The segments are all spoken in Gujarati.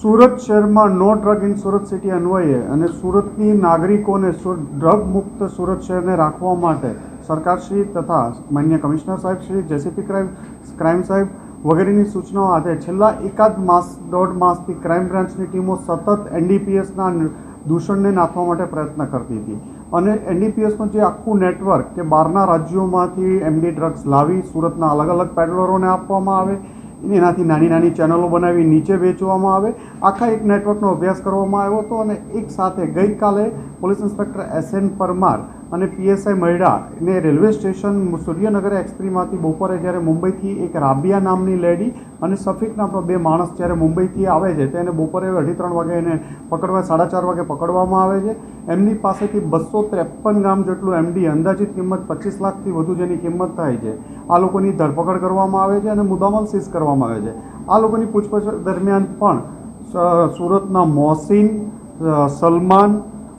સુરત શહેરમાં no drug in Surat city અન્વયે અને સુરતની નાગરિકોને ડ્રગ મુક્ત સુરત શહેરને રાખવા માટે સરકારશ્રી તથા માન્ય કમિશનર સાહેબ શ્રી જેસીપી ક્રાઇમ ક્રાઇમ સાહેબ વગેરેની સૂચનાઓ આધારે છેલ્લા એકાદ માસ, દોઢ માસથી ક્રાઇમ બ્રાન્ચની ટીમો સતત એનડીપીએસના દૂષણને નાથવા માટે પ્રયત્ન કરતી હતી. અને એનડીપીએસનું જે આખું નેટવર્ક કે બહારના રાજ્યોમાંથી એમડી ડ્રગ્સ લાવી સુરતના અલગ અલગ પેડલરોને આપવામાં આવે એનાથી નાની નાની ચેનલો બનાવી નીચે વેચવામાં આવે. આખા એક નેટવર્કનો અભ્યાસ કરવામાં આવ્યો હતો અને એક સાથે ગઈકાલે police inspector S N Parmar અને પીએસઆઈ મહિડા ને રેલવે સ્ટેશન સૂર્યનગર એક્સપ્રીમાંથી બપોરે જ્યારે મુંબઈથી એક રાબિયા નામની લેડી અને સફિક નામનો બે માણસ જ્યારે મુંબઈથી આવે છે, તેને બપોરે અઢી ત્રણ વાગે એને પકડવા, સાડા ચાર વાગે પકડવામાં આવે છે. એમની પાસેથી બસો ત્રેપન ગ્રામ જેટલું એમડી અંદાજિત કિંમત પચીસ લાખથી વધુ જેની કિંમત થાય છે. આ લોકોની ધરપકડ કરવામાં આવે છે અને મુદ્દામાલ સીઝ કરવામાં આવે છે. આ લોકોની પૂછપરછ દરમિયાન પણ સુરતના મોહસિન સલમાન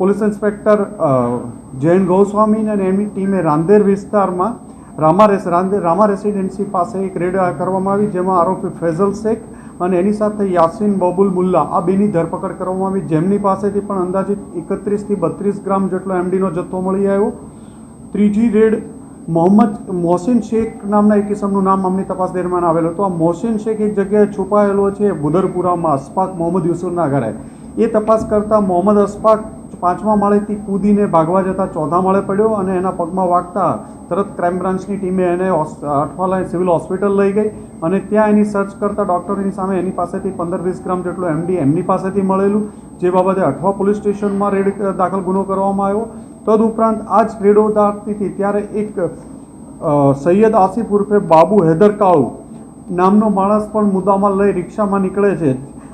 પોલીસ ઇન્સ્પેક્ટર જૈન ગોસ્વામી અને એમની ટીમે રાંદેર વિસ્તારમાં રામા રેસ, રાંદેર, રામા રેસિડેન્સી પાસે એક રેડ કરવામાં આવી, જેમાં આરોપી ફેઝલ શેખ અને એની સાથે યાસીન બબુલ મુલ્લા, આ બેની ધરપકડ કરવામાં આવી. જેમની પાસેથી પણ અંદાજિત એકત્રીસથી બત્રીસ ગ્રામ જેટલો એમડીનો જથ્થો મળી આવ્યો. ત્રીજી રેડ મોહમ્મદ મોહસિન શેખ નામના એક કિસમનું નામ અમની તપાસ દરમિયાન આવેલું હતું. આ મોહસિન શેખ એક જગ્યાએ છુપાયેલો છે બુદરપુરામાં અસ્પાક મોહમ્મદ યુસુફના ઘરે. એ તપાસ કરતાં મોહમ્મદ અસ્પાક પાંચમા માળેથી કૂદીને ભાગવા જતાં ચોથા માળે પડ્યો અને એના પગમાં વાગતા તરત ક્રાઇમ બ્રાન્ચની ટીમે એને અઠવાલા સિવિલ હોસ્પિટલ લઈ ગઈ અને ત્યાં એની સર્ચ કરતા ડૉક્ટરની સામે એની પાસેથી પંદર વીસ ગ્રામ જેટલું એમડી એમની પાસેથી મળેલું, જે બાબતે અઠવા પોલીસ સ્ટેશનમાં રેડ દાખલ ગુનો કરવામાં આવ્યો. તદુપરાંત આ જ રેડો દાખતી ત્યારે એક સૈયદ આસિફ ઉર્ફે બાબુ હૈદર કાળુ નામનો માણસ પણ મુદ્દામાં લઈ રિક્ષામાં નીકળે છે.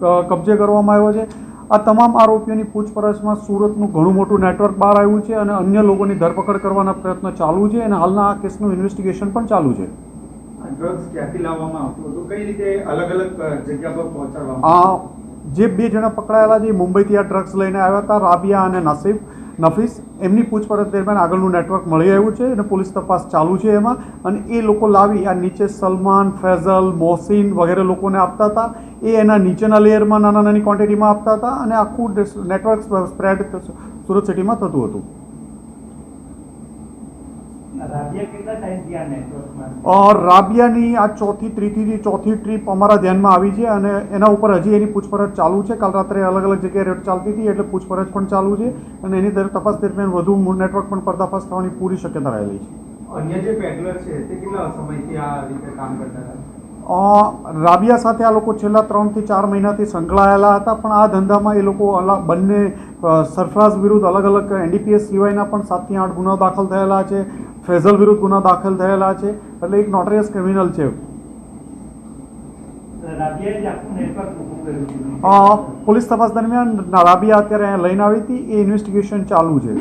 કબજે કરવામાં આવ્યો છે. આ તમામ આરોપીઓની પૂછપરછમાં સુરતનું ઘણું મોટું નેટવર્ક બહાર આવ્યું છે અને અન્ય લોકોની ધરપકડ કરવાના પ્રયત્ન ચાલુ છે અને હાલના આ કેસનું ઇન્વેસ્ટિગેશન પણ ચાલુ છે. ડ્રગ્સ ક્યાંથી લાવવામાં આવતું હતું? કઈ રીતે અલગ અલગ જગ્યા પર પહોંચાડવામાં જે બે જણા પકડાયેલા છે મુંબઈથી આ ડ્રગ્સ લઈને આવ્યા હતા રાબિયા અને નસીફ નફીસ, એમની પૂછપરછ દરમિયાન આગળનું નેટવર્ક મળી આવ્યું છે અને પોલીસ તપાસ ચાલુ છે એમાં. અને એ લોકો લાવી આ નીચે સલમાન, ફૈઝલ, મોહસિન વગેરે લોકોને આપતા હતા. એ એના નીચેના લેયરમાં નાના નાની ક્વોન્ટિટીમાં આપતા હતા અને આખું નેટવર્ક સ્પ્રેડ સુરત સિટીમાં થતું હતું રાબિયા કેટલા ટાઈમથી આ નેટવર્કમાં છે? અ, રાબિયાની આ ચોથી ત્રીજી ચોથી ટ્રીપ અમારા ધ્યાનમાં આવી છે અને એના ઉપર હજી એની પૂછપરછ ચાલુ છે. કાલ રાત્રે અલગ અલગ જગ્યાએ રેડ ચાલતી હતી એટલે પૂછપરછ પણ ચાલુ છે અને એની દર તપાસ દરમિયાન વધુ નેટવર્ક પણ પર્દાફાશ થવાની પૂરી શક્યતા રહેલી છે. અન્ય જે પેડલર છે તે કેટલા સમયથી આ રીતે કામ કરતા હતા? રાબિયા સાથે આ લોકો છેલ્લા ત્રણથી ચાર મહિનાથી સંકળાયેલા હતા પણ આ ધંધામાં એ લોકો બંને સરફરાઝ વિરુદ્ધ અલગ અલગ એનડીપીએસ સિવાયના પણ સાતથી આઠ ગુનાઓ દાખલ થયેલા છે. ફેઝલ વિરુદ્ધ ગુના દાખલ થયેલા છે એટલે એક નોટરિયસ ક્રિમિનલ છે. પોલીસ તપાસ દરમિયાન રાબિયા અત્યારે લઈને આવી હતી એ ઇન્વેસ્ટિગેશન ચાલુ છે.